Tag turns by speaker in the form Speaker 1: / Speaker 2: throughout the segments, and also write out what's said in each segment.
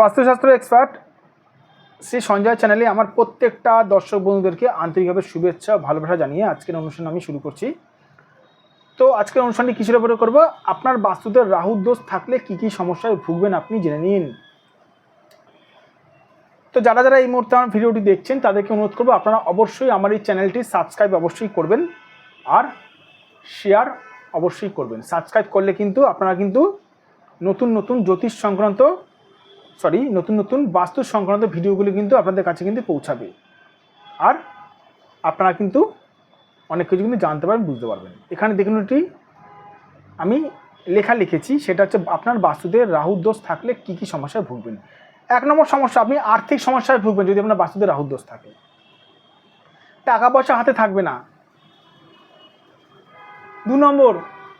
Speaker 1: বাস্তুশাস্ত্র এক্সপার্ট শ্রী সঞ্জয় চ্যানেলে আমার প্রত্যেকটা দর্শক বন্ধুদেরকে আন্তরিকভাবে শুভেচ্ছা, ভালোবাসা জানিয়ে আজকের অনুষ্ঠান আমি শুরু করছি। তো আজকের অনুষ্ঠানটি কিসের উপরে করব? আপনার বাস্তুতে রাহুর দোষ থাকলে কি কি সমস্যায় ভুগবেন আপনি জেনে নিন। তো যারা যারা এই মুহূর্তে আমার ভিডিওটি দেখছেন, তাদেরকে অনুরোধ করব, আপনারা অবশ্যই আমার এই চ্যানেলটি সাবস্ক্রাইব অবশ্যই করবেন আর শেয়ার অবশ্যই করবেন। সাবস্ক্রাইব করলে কিন্তু আপনারা কিন্তু নতুন নতুন জ্যোতিষ সংক্রান্ত সরি নতুন নতুন বাস্তু সংক্রান্ত ভিডিওগুলি কিন্তু আপনাদের কাছে কিন্তু পৌঁছাবে। আর আপনারা কিন্তু অনেক কিছু কিন্তু জানতে পারবেন, বুঝতে পারবেন। এখানে দেখুন একটি আমি লেখা লিখেছি, সেটা হচ্ছে আপনার বাস্তুতে রাহুর দোষ থাকলে কি কি সমস্যায় ভুগবেন। এক নম্বর সমস্যা, আপনি আর্থিক সমস্যায় ভুগবেন যদি আপনার বাস্তুতে রাহুর দোষ থাকে। টাকা পয়সা হাতে থাকবে না। দু নম্বর,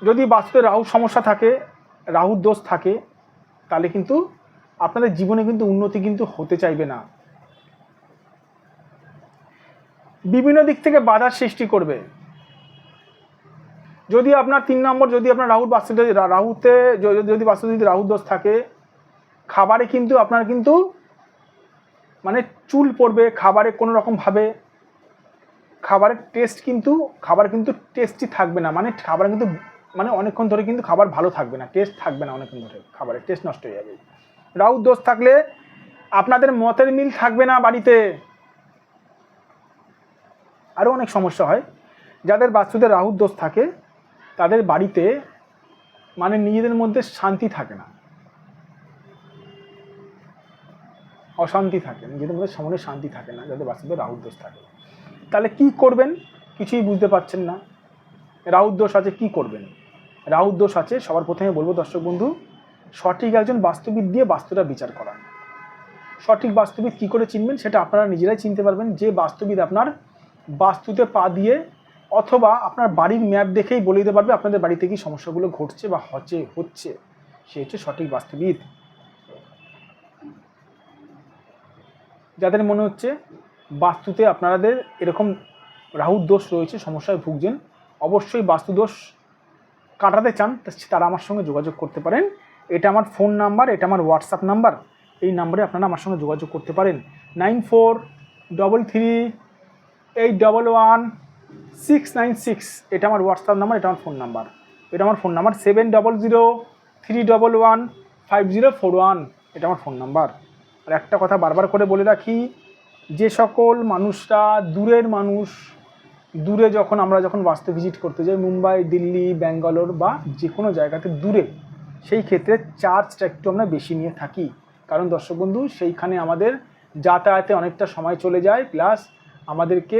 Speaker 1: যদি বাস্তুতে রাহুর সমস্যা থাকে, রাহুর দোষ থাকে, তাহলে কিন্তু আপনাদের জীবনে কিন্তু উন্নতি কিন্তু হতে চাইবে না। বিভিন্ন দিক থেকে বাধার সৃষ্টি করবে। যদি আপনার তিন নম্বর, যদি আপনার রাহুর বাস্তুতে রাহুতে, যদি বাস্তুতে যদি রাহুর দোষ থাকে, খাবারে কিন্তু আপনার কিন্তু মানে চুল পড়বে, খাবারে কোনো রকমভাবে খাবারের টেস্ট কিন্তু, খাবার কিন্তু টেস্টই থাকবে না। মানে খাবার কিন্তু মানে অনেকক্ষণ ধরে কিন্তু খাবার ভালো থাকবে না টেস্ট থাকবে না অনেকক্ষণ ধরে, খাবারের টেস্ট নষ্ট হয়ে যাবে। রাহুর দোষ থাকলে আপনাদের মতের মিল থাকবে না বাড়িতে। আরও অনেক সমস্যা হয়। যাদের বাস্তুতে রাহুর দোষ থাকে, তাদের বাড়িতে মানে নিজেদের মধ্যে শান্তি থাকে না। অশান্তি থাকে। নিজেদের মধ্যে সামনে শান্তি থাকে না, যাদের বাস্তুতে রাহুর দোষ থাকে। তাহলে কি করবেন? কিছুই বুঝতে পারছেন না। রাহুর দোষ আছে, কি করবেন? রাহুর দোষ আছে, সবার প্রথমে বলব দর্শক বন্ধু সঠিক একজন বাস্তুবিদ দিয়ে বাস্তুটা বিচার করান। সঠিক বাস্তুবিদ কী করে চিনবেন সেটা আপনারা নিজেরাই চিনতে পারবেন। যে বাস্তুবিদ আপনার বাস্তুতে পা দিয়ে অথবা আপনার বাড়ির ম্যাপ দেখেই বলে দিতে পারবে আপনাদের বাড়িতে কি সমস্যাগুলো ঘটছে বা হচ্ছে হচ্ছে। সে হচ্ছে সঠিক বাস্তুবিদ। যাদের মনে হচ্ছে বাস্তুতে আপনাদের এরকম রাহুর দোষ রয়েছে, সমস্যায় ভুগছেন, অবশ্যই বাস্তুদোষ কাটাতে চান তারা আমার সঙ্গে যোগাযোগ করতে পারেন। এটা আমার ফোন নাম্বার, এটা আমার হোয়াটসঅ্যাপ নাম্বার। এই নাম্বারে আপনারা আমার সঙ্গে যোগাযোগ করতে পারেন। Nine four double three eight double one six nine six. এটা আমার হোয়াটসঅ্যাপ নাম্বার, এটা আমার ফোন নাম্বার। এটা আমার phone number seven double zero three double one five zero four one. এটা আমার ফোন নাম্বার। আর একটা কথা বারবার করে বলে রাখি, যে সকল মানুষরা, দূরের মানুষ, দূরে যখন আমরা যখন বাস্তু ভিজিট করতে যাই, মুম্বাই, দিল্লি, ব্যাঙ্গালোর বা যে কোনো জায়গাতে দূরে সেই ক্ষেত্রে চার্জটা একটু আমরা বেশি নিয়ে থাকি। কারণ দর্শক বন্ধু, সেইখানে আমাদের যাতায়াতে অনেকটা সময় চলে যায় প্লাস আমাদেরকে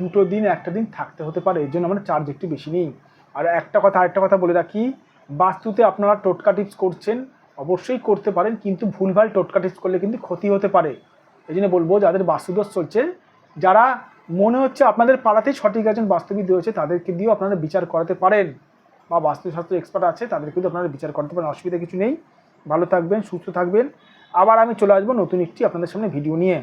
Speaker 1: দুটো দিন, একটা দিন থাকতে হতে পারে, এর জন্য আমরা চার্জ একটু বেশি নিই। আর একটা কথা, আরেকটা কথা বলে রাখি, বাস্তুতে আপনারা টোটকা টিপস করছেন, অবশ্যই করতে পারেন, কিন্তু ভুলভাল টোটকা টিপস করলে কিন্তু ক্ষতি হতে পারে। এই জন্য বলব, যাদের বাস্তুদোষ চলছে, যারা মনে হচ্ছে আপনাদের পাড়াতেই সঠিক একজন বাস্তুবিদ রয়েছে, তাদেরকে দিয়েও আপনারা বিচার করাতে পারেন। বা বাস্তুশাস্ত্র এক্সপার্ট আছে তাদের কিন্তু আপনারা বিচার করতে পারেন, অসুবিধা কিছু নেই। ভালো থাকবেন, সুস্থ থাকবেন। আবার আমি চলে আসব নতুন একটি আপনাদের সামনে ভিডিও নিয়ে।